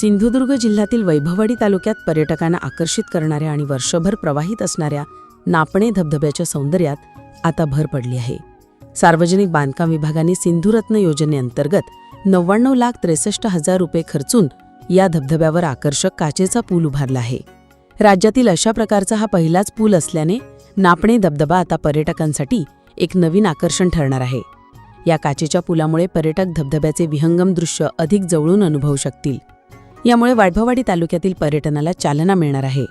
सिंधुदुर्ग जिल्ह्यातील वैभववाडी तालुक्यात पर्यटकांना आकर्षित करणाऱ्या आणि वर्षभर प्रवाहित असणाऱ्या नापणे धबधब्याच्या सौंदर्यात आता भर पडली आहे. सार्वजनिक बांधकाम विभागाने सिंधुरत्न योजनेअंतर्गत नव्याण्णव लाख त्रेसष्ट हजार रुपये खर्चून या धबधब्यावर आकर्षक काचेचा पूल उभारला आहे. राज्यातील अशा प्रकारचा हा पहिलाच पूल असल्याने नापणे धबधबा आता पर्यटकांसाठी एक नवीन आकर्षण ठरणार आहे. या काचेच्या पुलामुळे पर्यटक धबधब्याचे विहंगम दृश्य अधिक जवळून अनुभवू शकतील. यामुळे वाढभवाडी तालुक्यातील पर्यटनाला चालना मिळणार आहे.